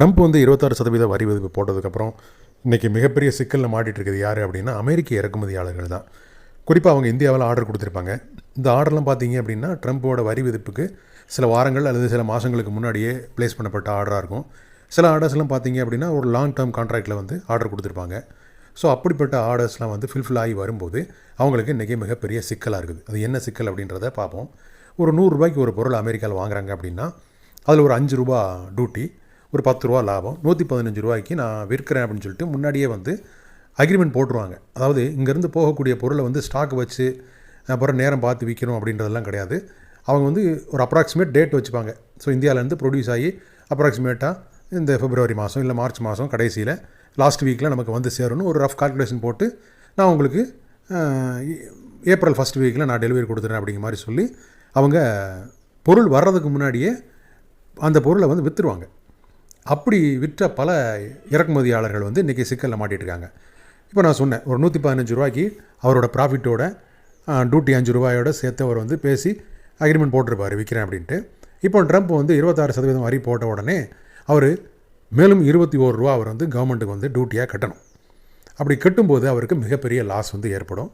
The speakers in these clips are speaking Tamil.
ட்ரம்ப் வந்து இருபத்தாறு சதவீத வரி விதிப்பு போட்டதுக்கப்புறம் இன்றைக்கி மிகப்பெரிய சிக்கலில் மாட்டிகிட்டு இருக்குது யார் அப்படின்னா அமெரிக்க இறக்குமதியாளர்கள் தான். குறிப்பாக அவங்க இந்தியாவில் ஆர்டர் கொடுத்துருப்பாங்க. இந்த ஆர்டர்லாம் பார்த்தீங்க அப்படின்னா ட்ரம்ப்போட வரி விதிப்புக்கு சில வாரங்கள் அல்லது சில மாதங்களுக்கு முன்னாடியே ப்ளேஸ் பண்ணப்பட்ட ஆர்டராக இருக்கும். சில ஆர்டர்ஸ்லாம் பார்த்தீங்க அப்படின்னா ஒரு லாங் டேர்ம் கான்ட்ராக்டில் வந்து ஆர்டர் கொடுத்துருப்பாங்க. ஸோ அப்படிப்பட்ட ஆர்டர்ஸ்லாம் வந்து ஃபில்ஃபில் ஆகி வரும்போது அவங்களுக்கு இன்றைக்கி மிகப்பெரிய சிக்கலாக இருக்குது. அது என்ன சிக்கல் அப்படின்றத பார்ப்போம் ஒரு நூறுரூபாய்க்கு ஒரு பொருள் அமெரிக்காவில் வாங்குறாங்க அப்படின்னா அதில் ஒரு அஞ்சு ரூபா டியூட்டி ஒரு பத்து ரூபா லாபம் நூற்றி பதினஞ்சு ரூபாய்க்கு நான் விற்கிறேன் அப்படின்னு சொல்லிட்டு முன்னாடியே வந்து அக்ரிமெண்ட் போட்டுருவாங்க. அதாவது இங்கேருந்து போகக்கூடிய பொருளை வந்து ஸ்டாக் வச்சு அப்புறம் நேரம் பார்த்து விற்கணும் அப்படின்றதெல்லாம் கிடையாது. அவங்க வந்து ஒரு அப்ராக்சிமேட் டேட் வச்சுப்பாங்க. ஸோ இந்தியாவிலேருந்து ப்ரொடியூஸ் ஆகி அப்ராக்சிமேட்டாக இந்த பிப்ரவரி மாதம் இல்லை மார்ச் மாதம் கடைசியில் லாஸ்ட் வீக்கில் நமக்கு வந்து சேரணும் ஒரு ரஃப் கால்குலேஷன் போட்டு நான் உங்களுக்கு ஏப்ரல் ஃபஸ்ட் வீக்கில் நான் டெலிவரி கொடுத்துறேன் அப்படிங்கிற மாதிரி சொல்லி அவங்க பொருள் வர்றதுக்கு முன்னாடியே அந்த பொருளை வந்து விற்றுருவாங்க அப்படி விற்ற பல இறக்குமதியாளர்கள் வந்து இன்றைக்கி சிக்கலில் மாட்டிகிட்ருக்காங்க இப்போ நான் சொன்னேன் ஒரு நூற்றி பதினஞ்சு ரூபாய்க்கு அவரோட ப்ராஃபிட்டோட டியூட்டி அஞ்சு ரூபாயோட சேர்த்து அவர் வந்து பேசி அக்ரிமெண்ட் போட்டிருப்பார் விற்கிறேன் அப்படின்ட்டு. இப்போ ட்ரம்ப் வந்து இருபத்தாறு சதவீதம் வரி போட்ட உடனே அவர் மேலும் இருபத்தி ஓரு ரூபா அவர் வந்து கவர்மெண்ட்டுக்கு வந்து டியூட்டியாக கட்டணும். அப்படி கட்டும்போது அவருக்கு மிகப்பெரிய லாஸ் வந்து ஏற்படும்.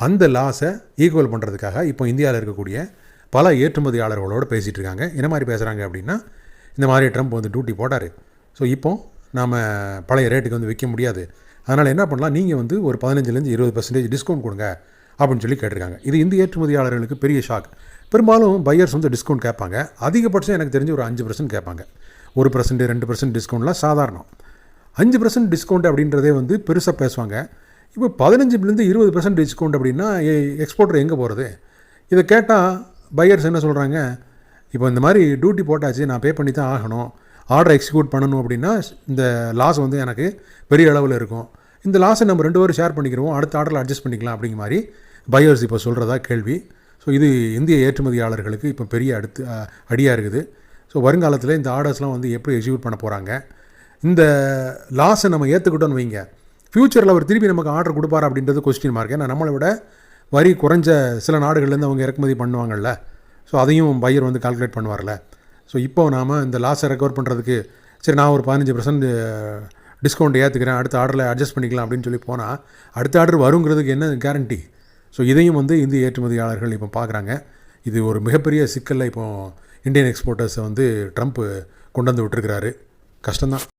அந்த லாஸை ஈக்குவல் பண்ணுறதுக்காக இப்போ இந்தியாவில் இருக்கக்கூடிய பல ஏற்றுமதியாளர்களோடு பேசிகிட்டு இருக்காங்க என்ன மாதிரி பேசுகிறாங்க அப்படின்னா இந்த மாதிரி ட்ரம்ப் வந்து டியூட்டி போட்டார். ஸோ இப்போ நாம் பழைய ரேட்டுக்கு வந்து விற்க முடியாது. அதனால் என்ன பண்ணலாம்? நீங்கள் வந்து ஒரு பதினஞ்சுலேருந்து இருபது பர்சன்டேஜ் டிஸ்கவுண்ட் கொடுங்க அப்படின்னு சொல்லி கேட்டிருக்காங்க. இது இந்திய ஏற்றுமதியாளர்களுக்கு பெரிய ஷாக் பெரும்பாலும் பையர்ஸ் வந்து டிஸ்கவுண்ட் கேட்பாங்க. அதிகபட்சம் எனக்கு தெரிஞ்சு ஒரு அஞ்சு பர்சன்ட் கேட்பாங்க. ஒரு பர்சன்ட் ரெண்டு பர்சன்ட் டிஸ்கவுண்ட்லாம் சாதாரணம். அஞ்சு பர்சன்ட் டிஸ்கவுண்ட் அப்படின்றதே வந்து பெருசாக பேசுவாங்க. இப்போ பதினஞ்சுலேருந்து இருபது பர்சன்ட் டிஸ்கவுண்ட் அப்படின்னா எக்ஸ்போர்ட்டர் எங்கே போகிறது இதை கேட்டால் பையர்ஸ் என்ன சொல்கிறாங்க இப்போ இந்த மாதிரி டியூட்டி போட்டாச்சு நான் பே பண்ணி தான் ஆகணும். ஆர்டர் எக்ஸிக்யூட் பண்ணணும் அப்படின்னா இந்த லாஸ் வந்து எனக்கு பெரிய அளவில் இருக்கும். இந்த லாஸை நம்ம ரெண்டு பேரும் ஷேர் பண்ணிக்கிறோம் அடுத்த ஆர்டரில் அட்ஜஸ்ட் பண்ணிக்கலாம் அப்படிங்கிற மாதிரி பையர்ஸ் இப்போ சொல்கிறதா கேள்வி. ஸோ இது இந்திய ஏற்றுமதியாளர்களுக்கு இப்போ பெரிய அடுத்து அடியாக இருக்குது. ஸோ வருங்காலத்தில் இந்த ஆர்டர்ஸ்லாம் வந்து எப்படி எக்ஸிக்யூட் பண்ண போகிறாங்க இந்த லாஸை நம்ம ஏற்றுக்கிட்டோன்னு வைங்க. ஃப்யூச்சரில் அவர் திருப்பி நமக்கு ஆர்டர் கொடுப்பார் அப்படின்றது கொஸ்டின் மார்க் ஏன்னா நம்மளை விட வரி குறைஞ்ச சில நாடுகள்லேருந்து அவங்க இறக்குமதி பண்ணுவாங்கள்ல ஸோ அதையும் பையர் வந்து கால்குலேட் பண்ணுவார்ல. ஸோ இப்போ நாம் இந்த லாஸை ரெக்கவர் பண்ணுறதுக்கு சரி நான் ஒரு பதினஞ்சு பர்சன்ட் டிஸ்கவுண்ட் ஏற்றுக்கிறேன் அடுத்த ஆர்டரில் அட்ஜஸ்ட் பண்ணிக்கலாம் அப்படின்னு சொல்லி போனால் அடுத்த ஆர்டர் வருங்கிறதுக்கு என்ன கேரண்டி ஸோ இதையும் வந்து இந்திய ஏற்றுமதியாளர்கள் இப்போ பார்க்குறாங்க இது ஒரு மிகப்பெரிய சிக்கலில் இப்போ இந்தியன் எக்ஸ்போர்ட்டர்ஸை வந்து ட்ரம்ப் கொண்டு வந்து விட்டுருக்கிறாரு. கஷ்டம்தான்.